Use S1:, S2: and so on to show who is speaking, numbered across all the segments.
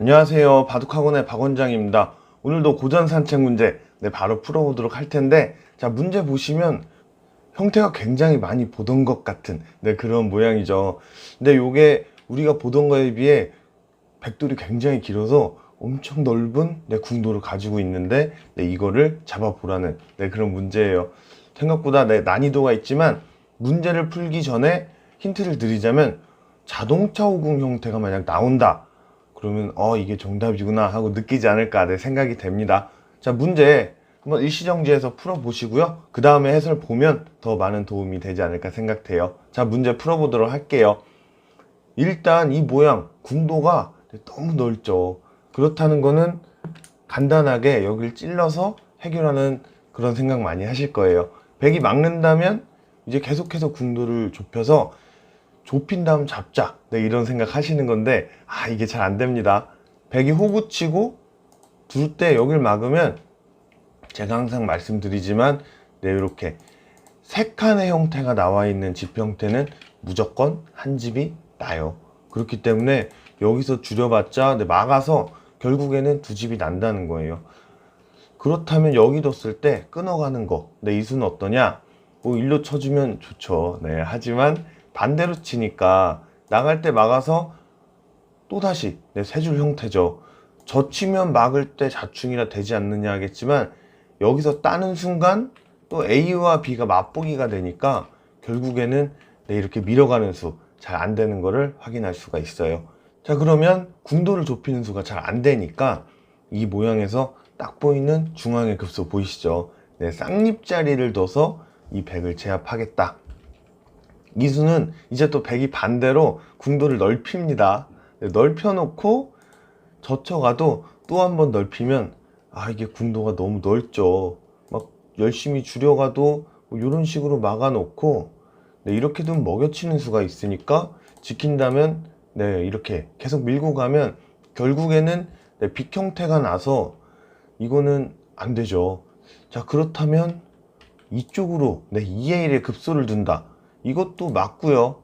S1: 안녕하세요. 바둑학원의 박 원장입니다. 오늘도 고전 산책 문제 네, 바로 풀어보도록 할 텐데 자 문제 보시면 형태가 굉장히 많이 보던 것 같은 네, 그런 모양이죠. 근데 요게 우리가 보던 거에 비해 백돌이 굉장히 길어서 엄청 넓은 네, 궁도를 가지고 있는데 네, 이거를 잡아보라는 네, 그런 문제예요. 생각보다 네, 난이도가 있지만 문제를 풀기 전에 힌트를 드리자면 자동차 오궁 형태가 만약 나온다. 그러면 어 이게 정답이구나 하고 느끼지 않을까 네, 생각이 됩니다. 자 문제 한번 일시정지해서 풀어보시고요. 그 다음에 해설 보면 더 많은 도움이 되지 않을까 생각돼요. 자 문제 풀어보도록 할게요. 일단 이 모양 궁도가 너무 넓죠. 그렇다는 거는 간단하게 여기를 찔러서 해결하는 그런 생각 많이 하실 거예요. 백이 막는다면 이제 계속해서 궁도를 좁혀서 좁힌 다음 잡자. 네, 이런 생각 하시는 건데, 아, 이게 잘 안 됩니다. 백이 호구 치고 둘 때 여길 막으면 제가 항상 말씀드리지만, 네, 이렇게 세 칸의 형태가 나와 있는 집 형태는 무조건 한 집이 나요. 그렇기 때문에 여기서 줄여봤자 네, 막아서 결국에는 두 집이 난다는 거예요. 그렇다면 여기 뒀을 때 끊어가는 거. 네, 이 수는 어떠냐? 뭐 일로 쳐주면 좋죠. 네, 하지만 반대로 치니까 나갈 때 막아서 또다시 네, 세줄 형태죠. 젖히면 막을 때 자충이라 되지 않느냐 하겠지만 여기서 따는 순간 또 A와 B가 맛보기가 되니까 결국에는 네, 이렇게 밀어가는 수 잘 안 되는 거를 확인할 수가 있어요. 자 그러면 궁도를 좁히는 수가 잘 안 되니까 이 모양에서 딱 보이는 중앙의 급소 보이시죠? 네, 쌍립자리를 둬서 이 백을 제압하겠다. 이 수는 이제 또 백이 반대로 궁도를 넓힙니다. 네, 넓혀 놓고 젖혀가도 또 한 번 넓히면 아 이게 궁도가 너무 넓죠. 막 열심히 줄여가도 뭐 이런 식으로 막아 놓고 네, 이렇게 좀 먹여치는 수가 있으니까 지킨다면 네 이렇게 계속 밀고 가면 결국에는 네, 빅 형태가 나서 이거는 안 되죠. 자 그렇다면 이쪽으로 네 2의 1의 급소를 둔다. 이것도 맞고요.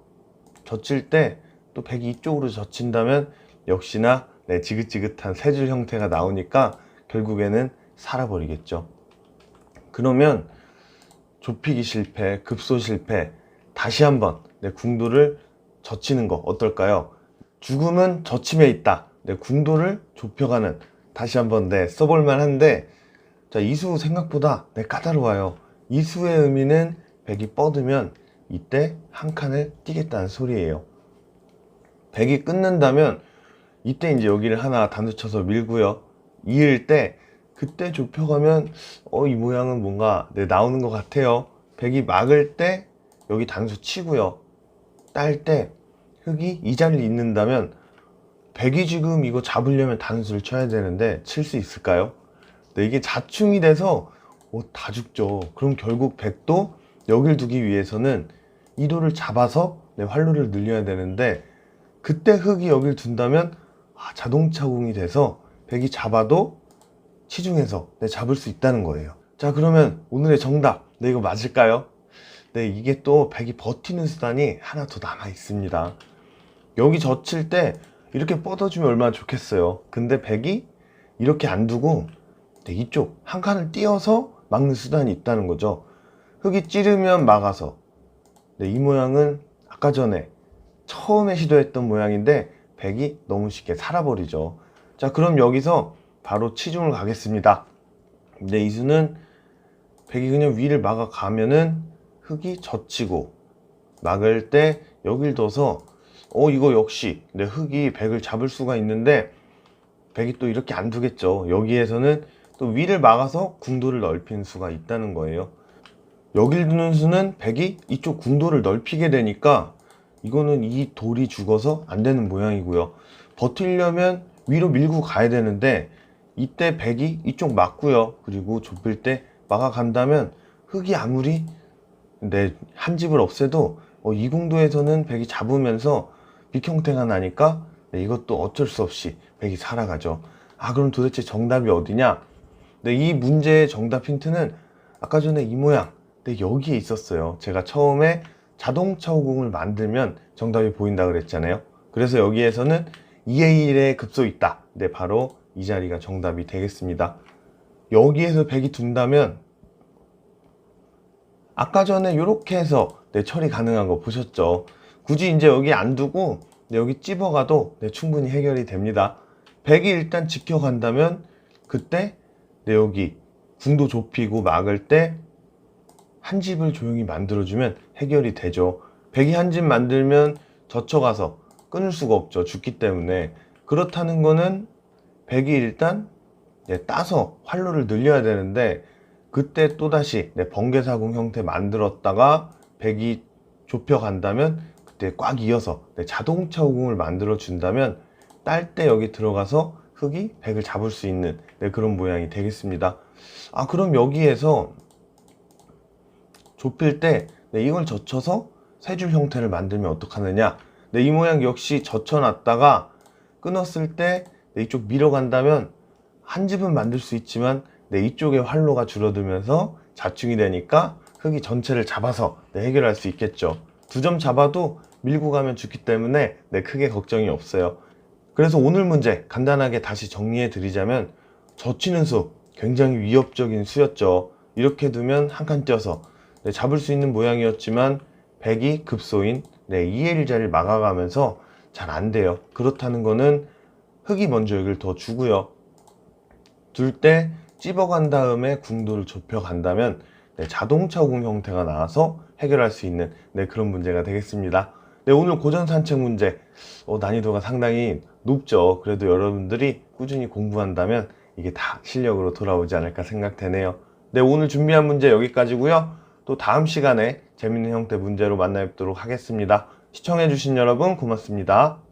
S1: 젖힐 때또 백이 이쪽으로 젖힌다면 역시나 네, 지긋지긋한 세 줄 형태가 나오니까 결국에는 살아버리겠죠. 그러면 좁히기 실패, 급소 실패, 다시 한번 네, 궁도를 젖히는 거 어떨까요? 죽음은 젖힘에 있다. 네, 궁도를 좁혀가는 다시 한번 네, 써볼 만 한데 자, 이수 생각보다 네, 까다로워요. 이수의 의미는 백이 뻗으면 이때 한 칸을 띄겠다는 소리예요. 백이 끊는다면 이때 이제 여기를 하나 단수 쳐서 밀고요. 이을 때 그때 좁혀가면 어 이 모양은 뭔가 네, 나오는 것 같아요. 백이 막을 때 여기 단수 치고요. 딸 때 흙이 이 자리를 잇는다면 백이 지금 이거 잡으려면 단수를 쳐야 되는데 칠 수 있을까요? 네, 이게 자충이 돼서 어, 다 죽죠. 그럼 결국 백도 여길 두기 위해서는 이도를 잡아서 네, 활로를 늘려야 되는데 그때 흙이 여길 둔다면 아, 자동차공이 돼서 백이 잡아도 치중해서 네, 잡을 수 있다는 거예요. 자 그러면 오늘의 정답 네 이거 맞을까요? 네 이게 또 백이 버티는 수단이 하나 더 남아 있습니다. 여기 젖힐 때 이렇게 뻗어주면 얼마나 좋겠어요. 근데 백이 이렇게 안 두고 네, 이쪽 한 칸을 띄어서 막는 수단이 있다는 거죠. 흙이 찌르면 막아서 네, 이 모양은 아까 전에 처음에 시도했던 모양인데 백이 너무 쉽게 살아버리죠. 자 그럼 여기서 바로 치중을 가겠습니다. 네, 이 수는 백이 그냥 위를 막아 가면은 흙이 젖히고 막을 때 여길 둬서 어 이거 역시 내 흙이 백을 잡을 수가 있는데 백이 또 이렇게 안 두겠죠. 여기에서는 또 위를 막아서 궁도를 넓히는 수가 있다는 거예요. 여길 두는 수는 백이 이쪽 궁도를 넓히게 되니까 이거는 이 돌이 죽어서 안 되는 모양이고요. 버틸려면 위로 밀고 가야 되는데 이때 백이 이쪽 막고요. 그리고 좁힐 때 막아간다면 흙이 아무리 내 한 집을 없애도 어, 이 궁도에서는 백이 잡으면서 빅 형태가 나니까 네, 이것도 어쩔 수 없이 백이 살아가죠. 아 그럼 도대체 정답이 어디냐? 네, 이 문제의 정답 힌트는 아까 전에 이 모양 네, 여기에 있었어요. 제가 처음에 자동차 호공을 만들면 정답이 보인다 그랬잖아요. 그래서 여기에서는 2의 1의 급소 있다. 네, 바로 이 자리가 정답이 되겠습니다. 여기에서 100이 둔다면 아까 전에 이렇게 해서 네, 처리 가능한 거 보셨죠? 굳이 이제 여기 안 두고 네, 여기 찝어가도 네, 충분히 해결이 됩니다. 100이 일단 지켜간다면 그때 네, 여기 궁도 좁히고 막을 때 한 집을 조용히 만들어주면 해결이 되죠. 100이 한 집 만들면 젖혀가서 끊을 수가 없죠. 죽기 때문에. 그렇다는 거는 100이 일단 네, 따서 활로를 늘려야 되는데 그때 또다시 네, 번개사궁 형태 만들었다가 100이 좁혀간다면 그때 꽉 이어서 네, 자동차 후궁을 만들어 준다면 딸 때 여기 들어가서 흙이 100을 잡을 수 있는 네, 그런 모양이 되겠습니다. 아 그럼 여기에서 좁힐 때 네, 이걸 젖혀서 세 줄 형태를 만들면 어떡하느냐. 네, 이 모양 역시 젖혀놨다가 끊었을 때 네, 이쪽 밀어간다면 한 집은 만들 수 있지만 네, 이쪽에 활로가 줄어들면서 자충이 되니까 흙이 전체를 잡아서 네, 해결할 수 있겠죠. 두 점 잡아도 밀고 가면 죽기 때문에 네, 크게 걱정이 없어요. 그래서 오늘 문제 간단하게 다시 정리해 드리자면 젖히는 수 굉장히 위협적인 수였죠. 이렇게 두면 한칸 띄어서 네, 잡을 수 있는 모양이었지만 100이 급소인 네, 2의 1자를 막아가면서 잘 안 돼요. 그렇다는 거는 흙이 먼저 여기를 더 주고요. 둘 때 찝어간 다음에 궁도를 좁혀간다면 네, 자동차 궁 형태가 나와서 해결할 수 있는 네, 그런 문제가 되겠습니다. 네, 오늘 고전 산책 문제 어, 난이도가 상당히 높죠. 그래도 여러분들이 꾸준히 공부한다면 이게 다 실력으로 돌아오지 않을까 생각되네요. 네, 오늘 준비한 문제 여기까지고요. 또 다음 시간에 재밌는 형태 문제로 만나 뵙도록 하겠습니다. 시청해주신 여러분 고맙습니다.